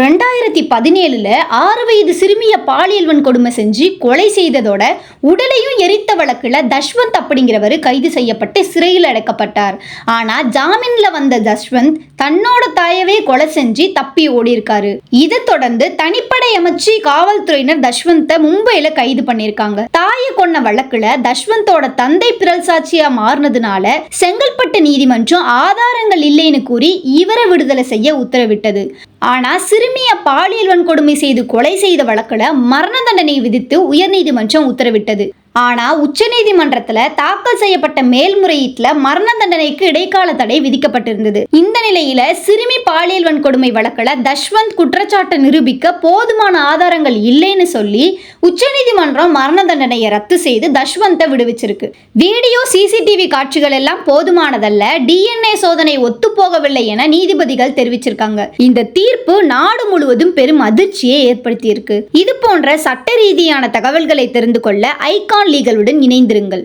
ரெண்டாயிரத்தி பதினேழுல ஆறு வயது சிறுமிய பாலியல் வன்கொடுமை செஞ்சு கொலை செய்ததோட உடலையும் எரித்த வழக்குல தஷ்வந்த் அப்படிங்கிறவர் கைது செய்யப்பட்டு சிறையில் அடைக்கப்பட்டார். ஆனா ஜாமீன்ல வந்த தஷ்வந்த் தன்னோட தாயவே கொலை செஞ்சு தப்பி ஓடி இருக்காரு இதை தொடர்ந்து தனிப்படை அமைச்சு காவல்துறையினர் தஷ்வந்தை மும்பையில கைது பண்ணியிருக்காங்க. தாயை கொன்ன வழக்குல தஷ்வந்தோட தந்தை பிறல் சாட்சியா மாறினதுனால செங்கல்பட்டு நீதிமன்றம் ஆதாரங்கள் இல்லைன்னு கூறி இவரை விடுதலை செய்ய உத்தரவிட்டது. ஆனால் சிறுமியை பாலியல் வன்கொடுமை செய்து கொலை செய்த வழக்குல மரண தண்டனை விதித்து உயர்நீதிமன்றம் உத்தரவிட்டது. ஆனால் உச்சநீதிமன்றத்தில் தாக்கல் செய்யப்பட்ட மேல்முறையீட்டுல மரண தண்டனைக்கு இடைக்கால தடை விதிக்கப்பட்டிருந்தது. இந்த நிலையில சிறுமி பாலியல் வன்கொடுமை வழக்குல தஷ்வந்த் குற்றச்சாட்டை நிரூபிக்க போதுமான ஆதாரங்கள் இல்லைன்னு சொல்லி உச்சநீதிமன்றம் மரண தண்டனையை ரத்து செய்து தஷ்வந்தை விடுவிச்சிருக்கு. வீடியோ சிசிடிவி காட்சிகள் எல்லாம் போதுமானதல்ல டிஎன்ஏ சோதனை ஒத்துப்போகவில்லை என நீதிபதிகள் தெரிவிச்சிருக்காங்க. இந்த தீர்ப்பு நாடு முழுவதும் பெரும் அதிர்ச்சியை ஏற்படுத்தியிருக்கு. இது போன்ற சட்ட ரீதியான தகவல்களை தெரிந்து கொள்ள ஐகான் லீகலுடன் இணைந்திருங்கள்.